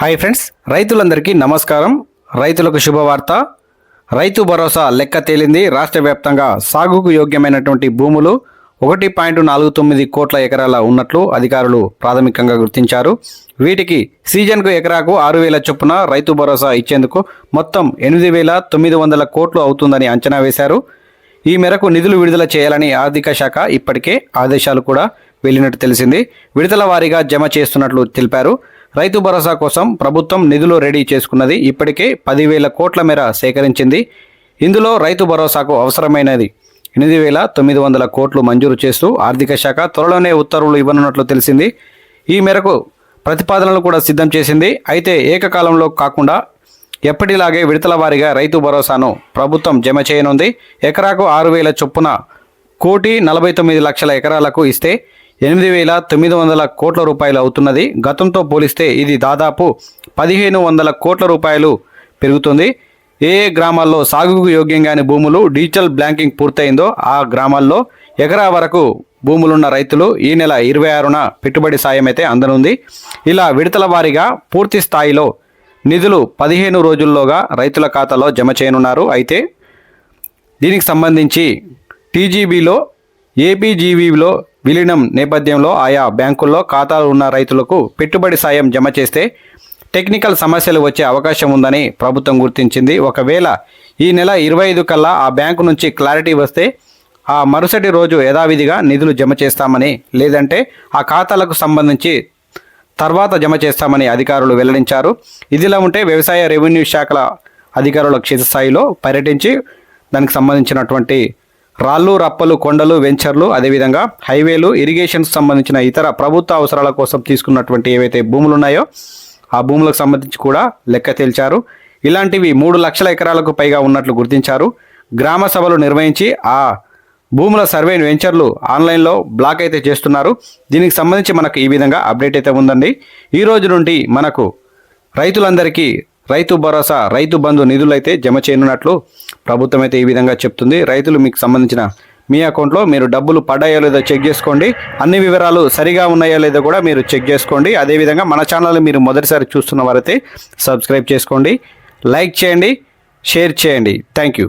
Hi friends రైతులందరికీ నమస్కారం. రైతులకు శుభవార్త. రైతు భరోసా లెక్క తేలింది. రాష్ట్ర వ్యాప్తంగా సాగుకు యోగ్యమైనటువంటి భూములు ఒకటి పాయింట్ నాలుగు తొమ్మిది కోట్ల ఎకరాల ఉన్నట్లు అధికారులు ప్రాథమికంగా గుర్తించారు. వీటికి సీజన్కు ఎకరాకు ఆరు వేల చొప్పున రైతు భరోసా ఇచ్చేందుకు మొత్తం ఎనిమిది వేల తొమ్మిది వందల కోట్లు అవుతుందని అంచనా వేశారు. ఈ మేరకు నిధులు విడుదల చేయాలని ఆర్థిక శాఖ ఇప్పటికే ఆదేశాలు కూడా వెళ్ళినట్టు తెలిసింది. విడుదల వారీగా జమ చేస్తున్నట్లు తెలిపారు. రైతు భరోసా కోసం ప్రభుత్వం నిధులు రెడీ చేసుకున్నది ఇప్పటికే పదివేల కోట్ల మేర సేకరించింది. ఇందులో రైతు భరోసాకు అవసరమైనది ఎనిమిది వేల తొమ్మిది వందల కోట్లు మంజూరు చేస్తూ ఆర్థిక శాఖ త్వరలోనే ఉత్తర్వులు ఇవ్వనున్నట్లు తెలిసింది. ఈ మేరకు ప్రతిపాదనలు కూడా సిద్ధం చేసింది. అయితే ఏకకాలంలో కాకుండా ఎప్పటిలాగే విడతల వారీగా రైతు భరోసాను ప్రభుత్వం జమ చేయనుంది. ఎకరాకు ఆరు వేల చొప్పున కోటి నలభై తొమ్మిది లక్షల ఎకరాలకు ఇస్తే ఎనిమిది వేల తొమ్మిది వందల కోట్ల రూపాయలు అవుతున్నది. గతంతో పోలిస్తే ఇది దాదాపు పదిహేను వందల కోట్ల రూపాయలు పెరుగుతుంది. ఏ ఏ గ్రామాల్లో సాగుకు యోగ్యంగాని భూములు డిజిటల్ బ్యాంకింగ్ పూర్తయిందో ఆ గ్రామాల్లో ఎకరా వరకు భూములున్న రైతులు ఈ నెల ఇరవై ఆరున పెట్టుబడి సాయం అయితే అందనుంది. ఇలా విడతల వారీగా పూర్తి స్థాయిలో నిధులు పదిహేను రోజుల్లోగా రైతుల ఖాతాలో జమ చేయనున్నారు. అయితే దీనికి సంబంధించి టీజీబీలో ఏపీజీవీలో విలీనం నేపథ్యంలో ఆయా బ్యాంకుల్లో ఖాతాలు ఉన్న రైతులకు పెట్టుబడి సాయం జమ చేస్తే టెక్నికల్ సమస్యలు వచ్చే అవకాశం ఉందని ప్రభుత్వం గుర్తించింది. ఒకవేళ ఈ నెల ఇరవై ఐదు కల్లా ఆ బ్యాంకు నుంచి క్లారిటీ వస్తే ఆ మరుసటి రోజు యథావిధిగా నిధులు జమ చేస్తామని లేదంటే ఆ ఖాతాలకు సంబంధించి తర్వాత జమ చేస్తామని అధికారులు వెల్లడించారు. ఇదిలా ఉంటే వ్యవసాయ రెవెన్యూ శాఖల అధికారుల క్షేత్రస్థాయిలో పర్యటించి దానికి సంబంధించినటువంటి రాళ్ళు రప్పలు కొండలు వెంచర్లు అదేవిధంగా హైవేలు ఇరిగేషన్కి సంబంధించిన ఇతర ప్రభుత్వ అవసరాల కోసం తీసుకున్నటువంటి ఏవైతే భూములు ఉన్నాయో ఆ భూములకు సంబంధించి కూడా లెక్క తేల్చారు. ఇలాంటివి మూడు లక్షల ఎకరాలకు పైగా ఉన్నట్లు గుర్తించారు. గ్రామ సభలు నిర్వహించి ఆ భూముల సర్వే వెంచర్లు ఆన్లైన్లో బ్లాక్ అయితే చేస్తున్నారు. దీనికి సంబంధించి మనకు ఈ విధంగా అప్డేట్ అయితే ఉందండి. ఈ రోజు నుండి మనకు రైతులందరికీ రైతు భరోసా రైతు బంధు నిధులైతే జమ చేయనున్నట్లు ప్రభుత్వం అయితే ఈ విధంగా చెప్తుంది. రైతులు మీకు సంబంధించిన మీ అకౌంట్లో మీరు డబ్బులు పడ్డాయో లేదో చెక్ చేసుకోండి. అన్ని వివరాలు సరిగా ఉన్నాయో లేదో కూడా మీరు చెక్ చేసుకోండి. అదేవిధంగా మన ఛానల్ మీరు మొదటిసారి చూస్తున్న వారైతే సబ్స్క్రైబ్ చేసుకోండి. లైక్ చేయండి షేర్ చేయండి. Thank you.